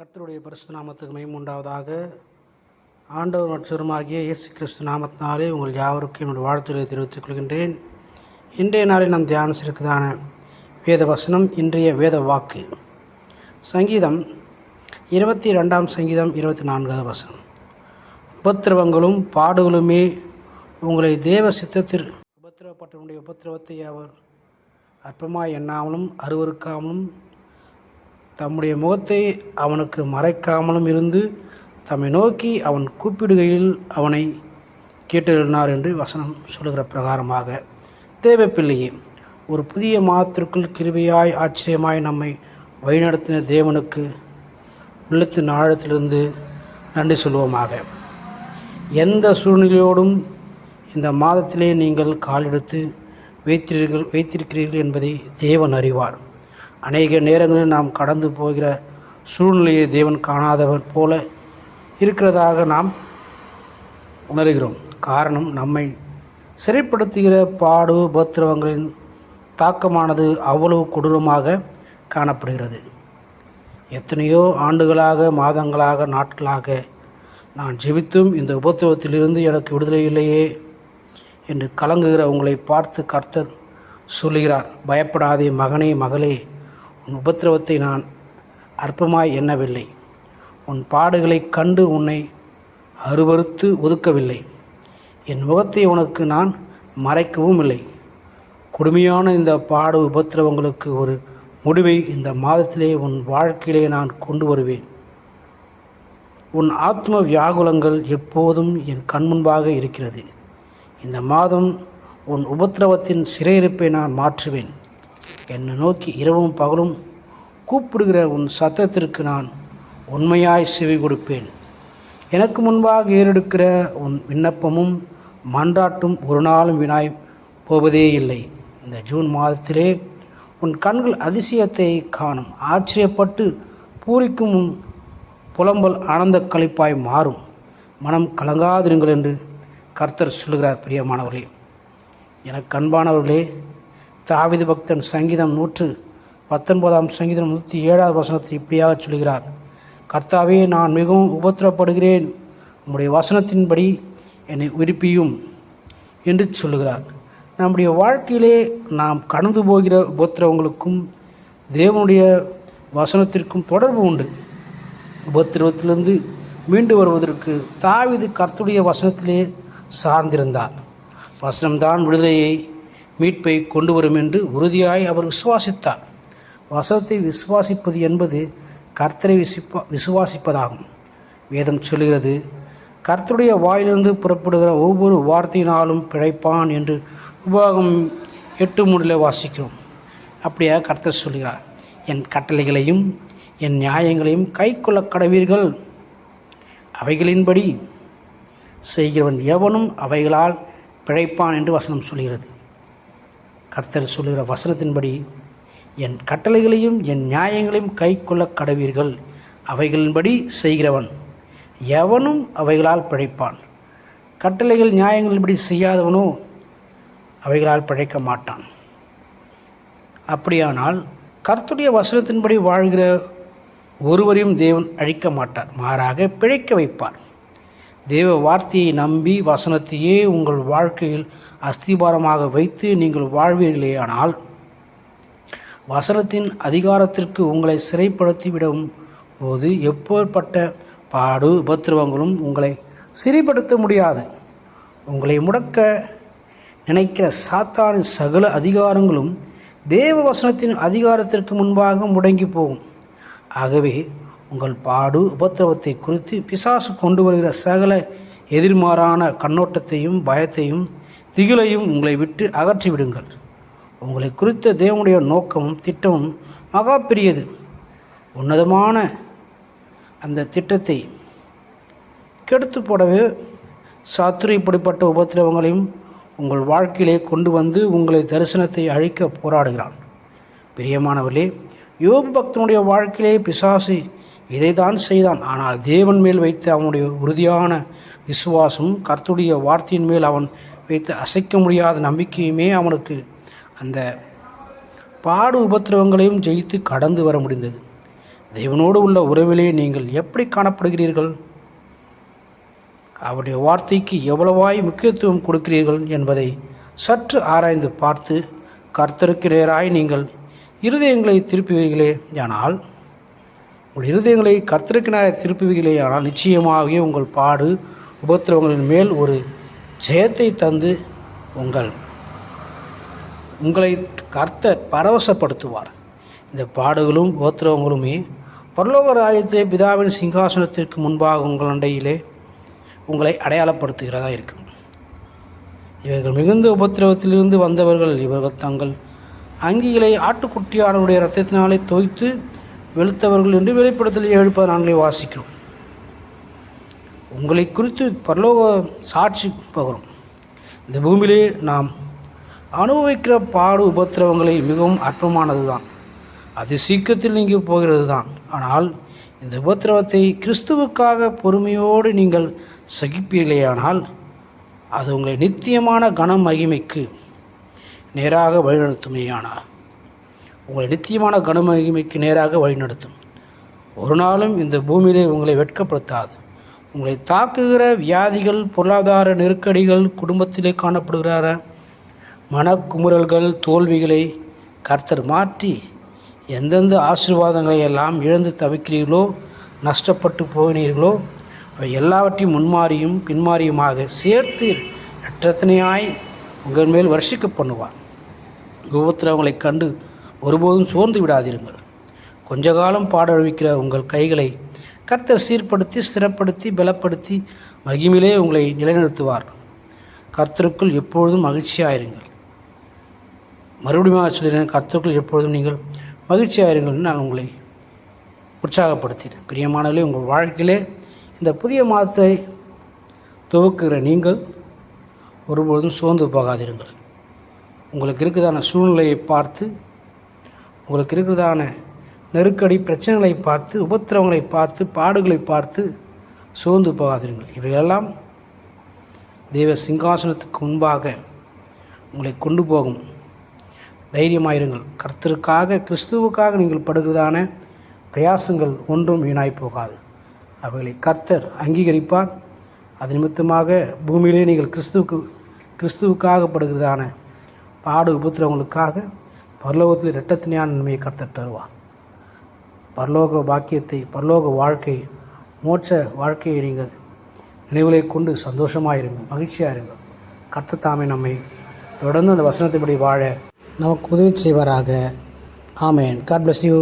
கர்த்தருடைய பரிசு நாமத்துக்கு மைமுண்டாவதாக ஆண்டவர் மற்றவருமாகிய இயேசு கிறிஸ்து நாமத்தினாலே உங்கள் யாவருக்கும் என்னுடைய வாழ்த்துக்களை தெரிவித்துக் கொள்கின்றேன். இன்றைய நாளில் நாம் தியானம் செய்வதற்கான வேத வசனம் இன்றைய வேத வாக்கு சங்கீதம் இருபத்தி ரெண்டாம் சங்கீதம் இருபத்தி நான்காவது வசனம். உபத்திரவங்களும் பாடுகளுமே உங்களை தேவ சித்தத்தில் உபத்திரவப்பட்டவனுடைய உபத்திரவத்தை அவர் அற்பமாக எண்ணாமலும் அருவருக்காமலும் தம்முடைய முகத்தை அவனுக்கு மறைக்காமலும் இருந்து தம்மை நோக்கி அவன் கூப்பிடுகையில் அவனை கேட்டிருந்தார் என்று வசனம் சொல்லுகிற பிரகாரமாக தேவப்பிள்ளையே ஒரு புதிய மாதத்திற்குள் கிருபையாய் ஆச்சரியமாய் நம்மை வழிநடத்தின தேவனுக்கு உள்ளத்தின் ஆழத்திலிருந்து நன்றி சொல்வோமாக. எந்த சூழ்நிலையோடும் இந்த மாதத்திலே நீங்கள் காலெடுத்து வைத்திருக்கிறீர்கள் வைத்திருக்கிறீர்கள் என்பதை தேவன் அறிவார். அநேக நேரங்களில் நாம் கடந்து போகிற சூழ்நிலையை தேவன் காணாதவர் போல இருக்கிறதாக நாம் உணர்கிறோம். காரணம் நம்மை சிறைப்படுத்துகிற பாடு உபத்திரவங்களின் தாக்கமானது அவ்வளவு கொடூரமாக காணப்படுகிறது. எத்தனையோ ஆண்டுகளாக மாதங்களாக நாட்களாக நான் ஜெபித்தும் இந்த உபத்திரவத்திலிருந்து எனக்கு விடுதலை இல்லையே என்று கலங்குகிற உங்களை பார்த்து கர்த்தர் சொல்கிறார் பயப்படாதே மகனே மகளே உன் உபத்திரவத்தை நான் அற்பமாய் எண்ணவில்லை. உன் பாடுகளை கண்டு உன்னை அருவறுத்து ஒதுக்கவில்லை. என் முகத்தை உனக்கு நான் மறைக்கவும் இல்லை கொடுமையான இந்த பாடு உபத்திரவங்களுக்கு ஒரு முடிவை இந்த மாதத்திலே உன் வாழ்க்கையிலே நான் கொண்டு வருவேன். உன் ஆத்ம வியாகுலங்கள் எப்போதும் என் கண்முன்பாக இருக்கிறது. இந்த மாதம் உன் உபத்திரவத்தின் சிறையிருப்பை நான் மாற்றுவேன். என்னை நோக்கி இரவும் பகலும் கூப்பிடுகிற உன் சத்தத்திற்கு நான் உண்மையாய் செவி கொடுப்பேன். எனக்கு முன்பாக ஏறெடுக்கிற உன் விண்ணப்பமும் மன்றாட்டும் ஒரு நாளும் வினாய் போவதே இல்லை. இந்த ஜூன் மாதத்திலே உன் கண்கள் அதிசயத்தை காணும். ஆச்சரியப்பட்டு பூரிக்கும் உன் புலம்பல் ஆனந்த களிப்பாய் மாறும். மனம் கலங்காதிருங்கள் என்று கர்த்தர் சொல்கிறார் பிரியமானவர்களே. எனக்கு அன்பானவர்களே தாவித பக்தன் சங்கீதம் நூற்று பத்தொன்பதாம் சங்கீதம் நூற்றி ஏழாவது வசனத்தை இப்படியாக சொல்கிறார். கர்த்தாவே நான் மிகவும் உபத்திரப்படுகிறேன். உம்முடைய வசனத்தின்படி என்னை விருப்பியும் என்று சொல்லுகிறார். நம்முடைய வாழ்க்கையிலே நாம் கடந்து போகிற உபத்திரவங்களுக்கும் தேவனுடைய வசனத்திற்கும் தொடர்பு உண்டு. உபத்திரவத்திலிருந்து மீண்டு வருவதற்கு தாவிது கர்த்துடைய வசனத்திலே சார்ந்திருந்தார். வசனம்தான் விடுதலையை மீட்பை கொண்டு வரும் என்று உறுதியாய் அவர் விசுவாசித்தார். வசனத்தை விசுவாசிப்பது என்பது கர்த்தரை விசுப்பா விசுவாசிப்பதாகும். வேதம் சொல்கிறது கர்த்தருடைய வாயிலிருந்து புறப்படுகிற ஒவ்வொரு வார்த்தையினாலும் பிழைப்பான் என்று உபாகம் எட்டு மூணில் வாசிக்கிறோம். அப்படியாக கர்த்தர் சொல்கிறார் என் கட்டளைகளையும் என் நியாயங்களையும் கை கொள்ள கடவீர்கள். அவைகளின்படி செய்கிறவன் எவனும் அவைகளால் பிழைப்பான் என்று வசனம் சொல்கிறது கர்த்தர் சொல்லுகிற வசனத்தின்படி என் கட்டளைகளையும் என் நியாயங்களையும் கை கொள்ள கடவீர்கள். அவைகளின்படி செய்கிறவன் எவனும் அவைகளால் பிழைப்பான். கட்டளைகள் நியாயங்களின்படி செய்யாதவனோ அவைகளால் பிழைக்க மாட்டான். அப்படியானால் கர்த்துடைய வசனத்தின்படி வாழ்கிற ஒருவரையும் தேவன் அழிக்க மாட்டார் மாறாக பிழைக்க வைப்பார். தேவ வார்த்தையை நம்பி வசனத்தையே உங்கள் வாழ்க்கையில் அஸ்திபாரமாக வைத்து நீங்கள் வாழ்வீர்களே ஆனால் வசனத்தின் அதிகாரத்திற்கு உங்களை சிறைப்படுத்திவிடும் போது எப்பேற்பட்ட பாடு உபத்திரவங்களும் உங்களை சிறைப்படுத்த முடியாது. உங்களை முடக்க நினைக்கிற சாத்தானின் சகல அதிகாரங்களும் தேவ வசனத்தின் அதிகாரத்திற்கு முன்பாக முடங்கி போகும். ஆகவே உங்கள் பாடு உபத்திரவத்தை குறித்து பிசாசு கொண்டு வருகிற சகல எதிர்மாறான கண்ணோட்டத்தையும் பயத்தையும் திகிலையும் உங்களை விட்டு அகற்றிவிடுங்கள். உங்களை குறித்த தேவனுடைய நோக்கமும் திட்டமும் மகா பெரியது. உன்னதமான அந்த திட்டத்தை கெடுத்து போடவே சாத்துரு இப்படிப்பட்ட உபத்திரவங்களையும் உங்கள் வாழ்க்கையிலே கொண்டு வந்து உங்களை தரிசனத்தை அழிக்க போராடுகிறான். பிரியமானவர்களே யோக பக்தனுடைய வாழ்க்கையிலே பிசாசு இதைதான் செய்தான். ஆனால் தேவன் மேல் வைத்த அவனுடைய உறுதியான விசுவாசம் கர்த்துடைய வார்த்தையின் மேல் அவன் வைத்து அசைக்க முடியாத நம்பிக்கையுமே அவனுக்கு. அந்த பாடு உபத்திரவங்களையும் ஜெயித்து கடந்து வர முடிந்தது. தேவனோடு உள்ள உறவிலே நீங்கள் எப்படி காணப்படுகிறீர்கள்? அவருடைய வார்த்தைக்கு எவ்வளவாய் முக்கியத்துவம் கொடுக்கிறீர்கள் என்பதை சற்று ஆராய்ந்து பார்த்து கர்த்தருக்கு நேராய் நீங்கள் இருதயங்களை திருப்புவீர்களே ஆனால் உங்கள் இருதயங்களை கர்த்தருக்கு நேராக திருப்புவீர்களே ஆனால் நிச்சயமாகவே உங்கள் பாடு உபத்திரவங்களின் மேல் ஒரு ஜெயத்தை தந்து உங்கள் உங்களை கர்த்தர் பரவசப்படுத்துவார். இந்த பாடுகளும் உபத்திரவங்களுமே பரலோக ராஜ்யத்திலே பிதாவின் சிங்காசனத்திற்கு முன்பாக உங்கள் அண்டையிலே உங்களை அடையாளப்படுத்துகிறதா இருக்கும். இவர்கள் மிகுந்த உபத்திரவத்திலிருந்து வந்தவர்கள் இவர்கள் தங்கள் அங்கிகளை ஆட்டுக்குட்டியாளருடைய ரத்தத்தினாலே தோய்த்து வெளுத்தவர்கள் என்று வெளிப்படத்தில் எழுப்பது நாங்களே வாசிக்கிறோம். உங்களை குறித்து பரலோக சாட்சி பகரும். இந்த பூமியிலே நாம் அனுபவிக்கிற பாடு உபத்திரவங்களை மிகவும் அற்பமானது தான் அது சீக்கிரத்தில் நீங்கள் போகிறது தான் ஆனால் இந்த உபத்திரவத்தை கிறிஸ்துவுக்காக பொறுமையோடு நீங்கள் சகிப்பீர்களேயானால் அது உங்களை நித்தியமான கன மகிமைக்கு நேராக வழிநடத்துமேயானால். உங்களை நித்தியமான கன மகிமைக்கு நேராக வழிநடத்தும். ஒரு நாளும் இந்த பூமியிலே உங்களை வெட்கப்படுத்தாது. உங்களை தாக்குகிற வியாதிகள் பொருளாதார நெருக்கடிகள் குடும்பத்திலே காணப்படுகிறார. மனக்குமுறல்கள் தோல்விகளை கர்த்தர் மாற்றி எந்தெந்த ஆசீர்வாதங்களை எல்லாம் இழந்து தவிக்கிறீர்களோ நஷ்டப்பட்டு போகிறீர்களோ அவை எல்லாவற்றையும் முன்மாறியும் பின்மாறியுமாக சேர்த்து எற்றத்தனையாய் உங்கள் மேல் வருஷிக்க பண்ணுவார். உபத்திரவங்களை கண்டு ஒருபோதும் சோர்ந்து விடாதீர்கள். கொஞ்ச காலம் பாடழிக்கிற உங்கள் கைகளை கர்த்தர் சீர்படுத்தி ஸ்திரப்படுத்தி பலப்படுத்தி மகிமிலே உங்களை நிலைநிறுத்துவார். கர்த்தருக்குள் எப்பொழுதும் மகிழ்ச்சியாயிருங்கள். மறுபடியும் சொல்கிறேன் கர்த்தருக்குள் எப்பொழுதும் நீங்கள் மகிழ்ச்சியாயிருங்கள்னு நான் உங்களை உற்சாகப்படுத்தினேன். பிரியமானவர்களே உங்கள் வாழ்க்கையிலே இந்த புதிய மாதத்தை துவக்குகிற நீங்கள் ஒருபொழுதும் சோர்ந்து போகாதிருங்கள். உங்களுக்கு இருக்கிறதான சூழ்நிலையை பார்த்து உங்களுக்கு இருக்கிறதான நெருக்கடி பிரச்சனைகளை பார்த்து உபத்திரவங்களை பார்த்து பாடுகளை பார்த்து சோர்ந்து போகாதிருங்கள். இவையெல்லாம் தெய்வ சிங்காசனத்துக்கு முன்பாக உங்களை கொண்டு போகும். தைரியமாயிருங்கள். கர்த்தருக்காக கிறிஸ்துவுக்காக நீங்கள் படுகிறதான பிரயாசங்கள் ஒன்றும் வீணாய் போகாது. அவைகளை கர்த்தர் அங்கீகரிப்பார். அது நிமித்தமாக பூமியிலே நீங்கள் கிறிஸ்துவுக்கு கிறிஸ்துவுக்காக படுகிறதான பாடு உபத்திரவங்களுக்காக பரலோகத்தில் இரட்டத்தினையான நன்மையை கர்த்தர் தருவார். பரலோக பாக்கியத்தை பரலோக வாழ்க்கை மோட்ச வாழ்க்கையை நீங்கள் நினைவுகளை கொண்டு சந்தோஷமாக இருங்கள் மகிழ்ச்சியாக இருங்கள். கர்த்தர் தாமே நம்மை தொடர்ந்து அந்த வசனத்தின்படி வாழ நமக்கு உதவி செய்வாராக. ஆமேன். God bless you